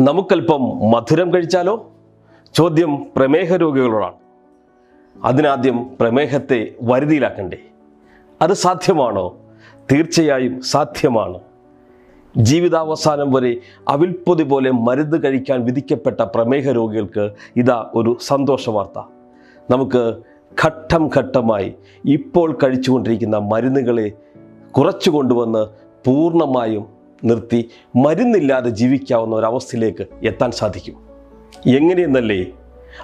നമുക്കല്പം മധുരം കഴിച്ചാലോ? ചോദ്യം പ്രമേഹ രോഗികളോടാണ് അതിനാദ്യം പ്രമേഹത്തെ വരുതിയിലാക്കണ്ടേ. അത് സാധ്യമാണോ? തീർച്ചയായും സാധ്യമാണ്. ജീവിതാവസാനം വരെ അവിൽപ്പൊതി പോലെ മരുന്ന് കഴിക്കാൻ വിധിക്കപ്പെട്ട പ്രമേഹ രോഗികൾക്ക് ഇതാ ഒരു സന്തോഷ വാർത്ത. നമുക്ക് ഘട്ടം ഘട്ടമായി ഇപ്പോൾ കഴിച്ചുകൊണ്ടിരിക്കുന്ന മരുന്നുകളെ കുറച്ചു കൊണ്ടുവന്ന് പൂർണമായും നിർത്തി മരുന്നില്ലാതെ ജീവിക്കാവുന്ന ഒരവസ്ഥയിലേക്ക് എത്താൻ സാധിക്കും. എങ്ങനെയെന്നല്ലേ?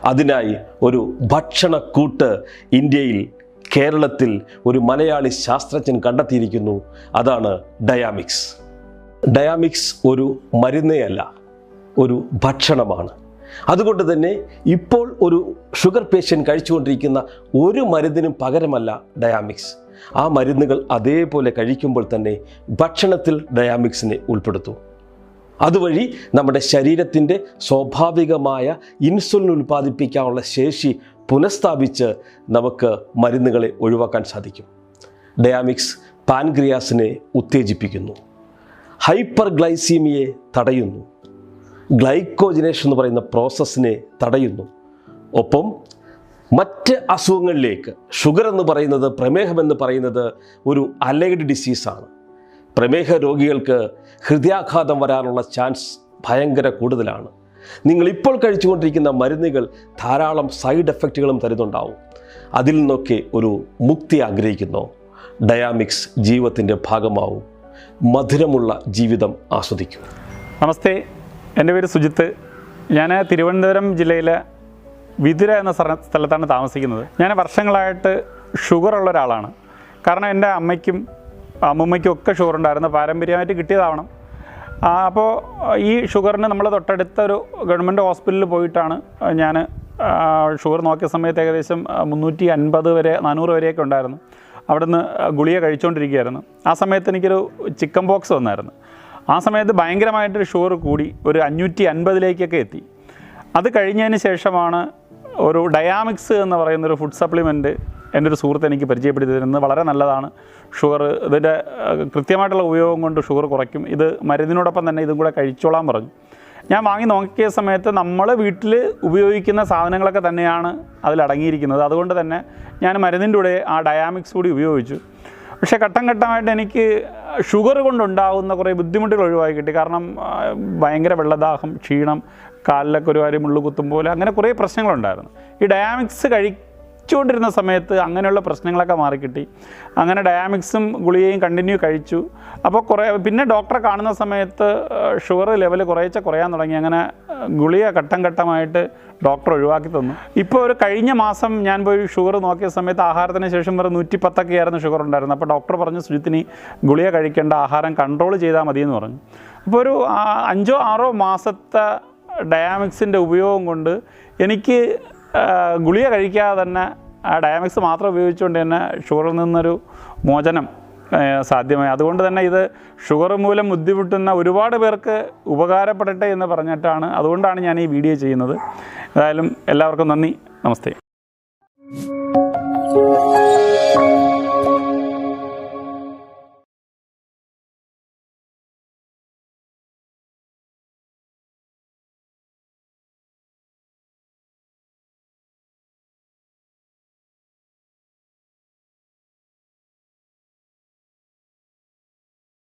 അതിനായി ഒരു ഭക്ഷണക്കൂട്ട് ഇന്ത്യയിൽ കേരളത്തിൽ ഒരു മലയാളി ശാസ്ത്രജ്ഞൻ കണ്ടെത്തിയിരിക്കുന്നു. അതാണ് ഡയാമിക്സ്. ഡയാമിക്സ് ഒരു മരുന്നേ അല്ല ഒരു ഭക്ഷണമാണ്. അതുകൊണ്ട് തന്നെ ഇപ്പോൾ ഒരു ഷുഗർ പേഷ്യന്റ് കഴിച്ചുകൊണ്ടിരിക്കുന്ന ഒരു മരുന്നിനും പകരമല്ല ഡയാമിക്സ്. ആ മരുന്നുകൾ അതേപോലെ കഴിക്കുമ്പോൾ തന്നെ ഭക്ഷണത്തിൽ ഡയാമിക്സിനെ ഉൾപ്പെടുത്തും. അതുവഴി നമ്മുടെ ശരീരത്തിന്റെ സ്വാഭാവികമായ ഇൻസുലിൻ ഉൽപ്പാദിപ്പിക്കാനുള്ള ശേഷി പുനഃസ്ഥാപിച്ച് നമുക്ക് മരുന്നുകളെ ഒഴിവാക്കാൻ സാധിക്കും. ഡയാമിക്സ് പാൻക്രിയാസിനെ ഉത്തേജിപ്പിക്കുന്നു. ഹൈപ്പർ ഗ്ലൈസീമിയെ തടയുന്നു. ഗ്ലൈക്കോജിനേഷൻ എന്ന് പറയുന്ന പ്രോസസ്സിനെ തടയുന്നു. ഒപ്പം മറ്റ് അസുഖങ്ങളിലേക്ക് ഷുഗർ എന്ന് പറയുന്നത് പ്രമേഹം എന്ന് പറയുന്നത് ഒരു അലൈഡ് ഡിസീസാണ്. പ്രമേഹ രോഗികൾക്ക് ഹൃദയാഘാതം വരാനുള്ള ചാൻസ് ഭയങ്കര കൂടുതലാണ്. നിങ്ങൾ ഇപ്പോൾ കഴിച്ചുകൊണ്ടിരിക്കുന്ന മരുന്നുകൾ ധാരാളം സൈഡ് എഫക്റ്റുകളും തരുന്നുണ്ടാവും. അതിൽ നിന്നൊക്കെ ഒരു മുക്തി ആഗ്രഹിക്കുന്നു. ഡയാമിക്സ് ജീവിതത്തിന്റെ ഭാഗമാവും. മധുരമുള്ള ജീവിതം ആസ്വദിക്കും. നമസ്തേ. എന്റെ പേര് സുജിത്ത്. ഞാൻ തിരുവനന്തപുരം ജില്ലയിലെ വിതുര എന്ന സ്ഥലത്താണ് താമസിക്കുന്നത്. ഞാൻ വർഷങ്ങളായിട്ട് ഷുഗർ ഉള്ള ഒരാളാണ്. കാരണം എന്റെ അമ്മയ്ക്കും അമ്മൂമ്മയ്ക്കും ഒക്കെ ഷുഗർ ഉണ്ടായിരുന്നു. പാരമ്പര്യമായിട്ട് കിട്ടിയതാവണം. അപ്പോൾ ഈ ഷുഗറിന് നമ്മൾ തൊട്ടടുത്ത ഒരു ഗവൺമെന്റ് ഹോസ്പിറ്റലിൽ പോയിട്ടാണ് ഞാൻ ഷുഗർ നോക്കിയ സമയത്ത് ഏകദേശം മുന്നൂറ്റി അൻപത് വരെ നാനൂറ് വരെയൊക്കെ ഉണ്ടായിരുന്നു. അവിടുന്ന് ഗുളിക കഴിച്ചുകൊണ്ടിരിക്കുകയായിരുന്നു ആ സമയത്ത് എനിക്കൊരു ചിക്കൻ ബോക്സ് വന്നായിരുന്നു. ആ സമയത്ത് ഭയങ്കരമായിട്ടൊരു ഷുഗർ കൂടി ഒരു അഞ്ഞൂറ്റി അൻപതിലേക്കൊക്കെ എത്തി. അത് കഴിഞ്ഞതിന് ശേഷമാണ് ഒരു ഡയാമിക്സ് എന്ന് പറയുന്ന ഒരു ഫുഡ് സപ്ലിമെന്റ് എന്റെ ഒരു സുഹൃത്ത് എനിക്ക് പരിചയപ്പെടുത്തി തരുന്നത്. വളരെ നല്ലതാണ്. ഷുഗർ ഇതിന്റെ കൃത്യമായിട്ടുള്ള ഉപയോഗം കൊണ്ട് ഷുഗർ കുറയ്ക്കും. ഇത് മരുന്നിനോടൊപ്പം തന്നെ ഇതും കൂടെ കഴിച്ചോളാൻ പറഞ്ഞു. ഞാൻ വാങ്ങി നോക്കിയ സമയത്ത് നമ്മൾ വീട്ടിൽ ഉപയോഗിക്കുന്ന സാധനങ്ങളൊക്കെ തന്നെയാണ് അതിലടങ്ങിയിരിക്കുന്നത് അതുകൊണ്ട് തന്നെ ഞാൻ മരുന്നിന്റെ കൂടെ ആ ഡയാമിക്സ് കൂടി ഉപയോഗിച്ചു. പക്ഷേ ഘട്ടം ഘട്ടമായിട്ട് എനിക്ക് ഷുഗർ കൊണ്ടുണ്ടാകുന്ന കുറേ ബുദ്ധിമുട്ടുകൾ ഒഴിവാക്കി കിട്ടി. കാരണം ഭയങ്കര വെള്ളദാഹം ക്ഷീണം കാലിലൊക്കെ ഒരു കാര്യം മുള്ളു കുത്തും പോലെ അങ്ങനെ കുറേ പ്രശ്നങ്ങളുണ്ടായിരുന്നു. ഈ ഡയാമിക്സ് കഴിച്ചുകൊണ്ടിരുന്ന സമയത്ത് അങ്ങനെയുള്ള പ്രശ്നങ്ങളൊക്കെ മാറിക്കിട്ടി. അങ്ങനെ ഡയാമിക്സും ഗുളികയും കണ്ടിന്യൂ കഴിച്ചു. അപ്പോൾ കുറേ പിന്നെ ഡോക്ടറെ കാണുന്ന സമയത്ത് ഷുഗർ ലെവൽ കുറേശ്ശെ കുറയാൻ തുടങ്ങി. അങ്ങനെ ഗുളിക ഘട്ടം ഘട്ടമായിട്ട് ഡോക്ടർ ഒഴിവാക്കി തന്നു. ഇപ്പോൾ ഒരു കഴിഞ്ഞ മാസം ഞാൻ പോയി ഷുഗർ നോക്കിയ സമയത്ത് ആഹാരത്തിന് ശേഷം വരെ നൂറ്റി പത്തൊക്കെ ആയിരുന്നു ഷുഗർ ഉണ്ടായിരുന്നു അപ്പോൾ ഡോക്ടർ പറഞ്ഞു സുജിത്തിന് ഗുളിക കഴിക്കേണ്ട ആഹാരം കൺട്രോൾ ചെയ്താൽ എന്ന് പറഞ്ഞു. അപ്പോൾ ഒരു അഞ്ചോ ആറോ മാസത്തെ ഡയാമിക്സിന്റെ ഉപയോഗം കൊണ്ട് എനിക്ക് ഗുളിക കഴിക്കാതെ തന്നെ ആ ഡയാമിക്സ് മാത്രം ഉപയോഗിച്ചുകൊണ്ട് തന്നെ ഷുഗറിൽ നിന്നൊരു മോചനം സാധ്യമായി. അതുകൊണ്ട് തന്നെ ഇത് ഷുഗർ മൂലം ബുദ്ധിമുട്ടുന്ന ഒരുപാട് പേർക്ക് ഉപകാരപ്പെടട്ടെ എന്ന് പറഞ്ഞിട്ടാണ് അതുകൊണ്ടാണ് ഞാൻ ഈ വീഡിയോ ചെയ്യുന്നത്. ഏതായാലും എല്ലാവർക്കും നന്ദി. നമസ്തേ.